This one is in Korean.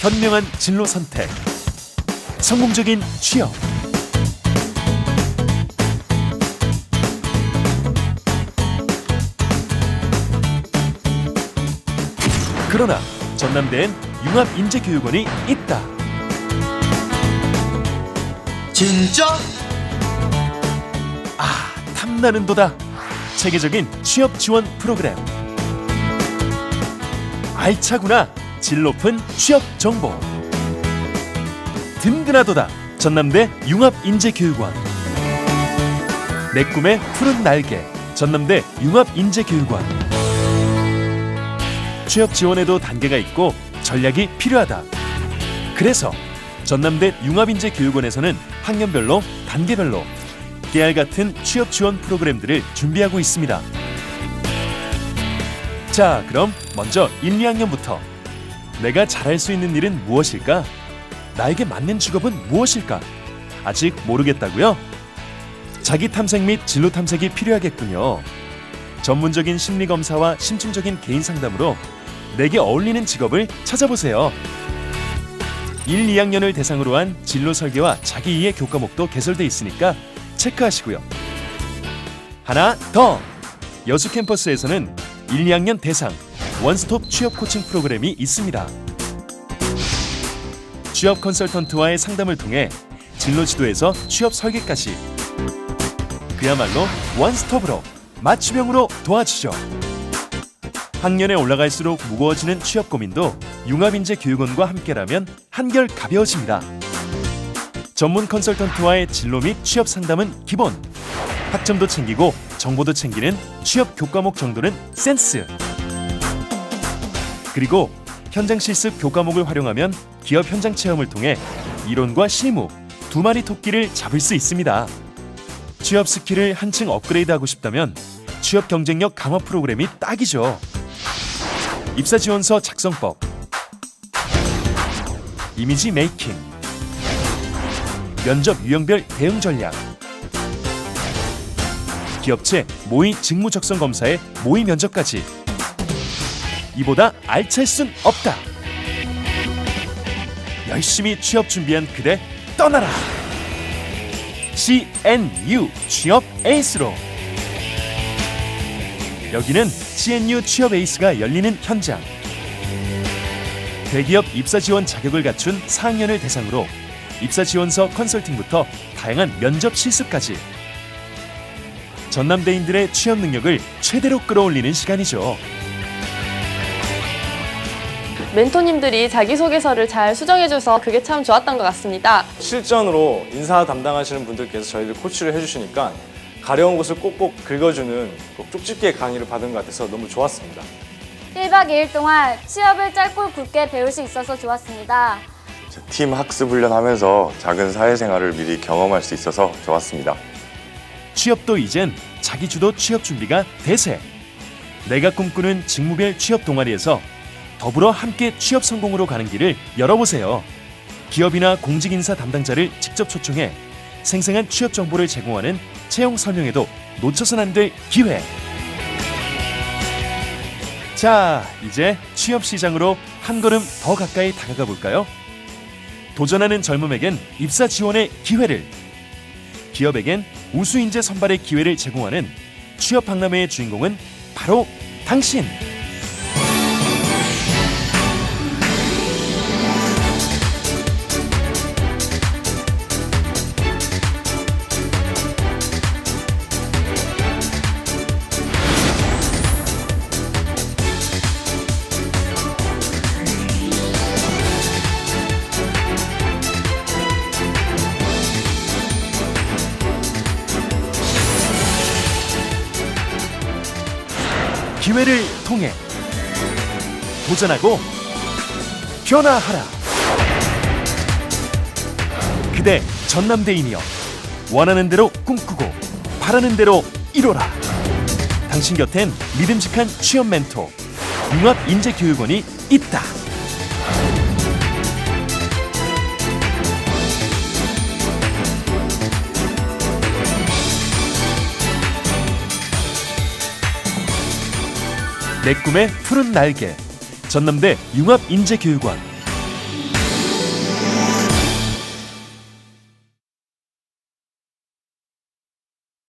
현명한 진로 선택. 성공적인 취업. 그러나 전남대엔 융합인재교육원이 있다. 진짜? 아, 탐나는 도다. 체계적인 취업 지원 프로그램. 알차구나. 질 높은 취업 정보. 든든하도다. 전남대 융합인재교육원. 내 꿈의 푸른 날개. 전남대 융합인재교육원. 취업 지원에도 단계가 있고 전략이 필요하다. 그래서 전남대 융합인재교육원에서는 학년별로 단계별로 깨알 같은 취업 지원 프로그램들을 준비하고 있습니다. 자, 그럼 먼저 1, 2학년부터 내가 잘할 수 있는 일은 무엇일까? 나에게 맞는 직업은 무엇일까? 아직 모르겠다고요? 자기 탐색 및 진로 탐색이 필요하겠군요. 전문적인 심리 검사와 심층적인 개인 상담으로 내게 어울리는 직업을 찾아보세요. 1, 2학년을 대상으로 한 진로 설계와 자기 이해 교과목도 개설돼 있으니까 체크하시고요. 하나 더! 여수 캠퍼스에서는 1, 2학년 대상 원스톱 취업 코칭 프로그램이 있습니다. 취업 컨설턴트와의 상담을 통해 진로 지도에서 취업 설계까지 그야말로 원스톱으로 맞춤형으로 도와주죠. 학년에 올라갈수록 무거워지는 취업 고민도 융합인재 교육원과 함께라면 한결 가벼워집니다. 전문 컨설턴트와의 진로 및 취업 상담은 기본. 학점도 챙기고 정보도 챙기는 취업 교과목 정도는 센스. 그리고 현장 실습 교과목을 활용하면 기업 현장 체험을 통해 이론과 실무 두 마리 토끼를 잡을 수 있습니다. 취업 스킬을 한층 업그레이드하고 싶다면 취업 경쟁력 강화 프로그램이 딱이죠. 입사 지원서 작성법, 이미지 메이킹, 면접 유형별 대응 전략, 기업체 모의 직무 적성 검사의 모의 면접까지 이보다 알찰 순 없다. 열심히 취업 준비한 그대 떠나라. CNU 취업 에이스로. 여기는 CNU 취업 에이스가 열리는 현장. 대기업 입사 지원 자격을 갖춘 4학년을 대상으로 입사 지원서 컨설팅부터 다양한 면접 실습까지 전남대인들의 취업 능력을 최대로 끌어올리는 시간이죠. 멘토님들이 자기소개서를 잘 수정해줘서 그게 참 좋았던 것 같습니다. 실전으로 인사 담당하시는 분들께서 저희를 코치를 해주시니까 가려운 것을 꼭꼭 긁어주는 꼭 쪽집게 강의를 받은 것 같아서 너무 좋았습니다. 1박 2일 동안 취업을 짧고 굵게 배울 수 있어서 좋았습니다. 팀 학습 훈련하면서 작은 사회생활을 미리 경험할 수 있어서 좋았습니다. 취업도 이젠 자기주도 취업 준비가 대세. 내가 꿈꾸는 직무별 취업 동아리에서 더불어 함께 취업 성공으로 가는 길을 열어보세요. 기업이나 공직인사 담당자를 직접 초청해 생생한 취업 정보를 제공하는 채용 설명회도 놓쳐선 안 될 기회. 자, 이제 취업 시장으로 한 걸음 더 가까이 다가가 볼까요? 도전하는 젊음에겐 입사 지원의 기회를 기업에겐 우수 인재 선발의 기회를 제공하는 취업 박람회의 주인공은 바로 당신. 기회를 통해 도전하고 변화하라. 그대 전남대인이여 원하는 대로 꿈꾸고 바라는 대로 이뤄라. 당신 곁엔 믿음직한 취업 멘토 융합 인재 교육원이 있다. 내 꿈의 푸른 날개. 전남대 융합 인재 교육원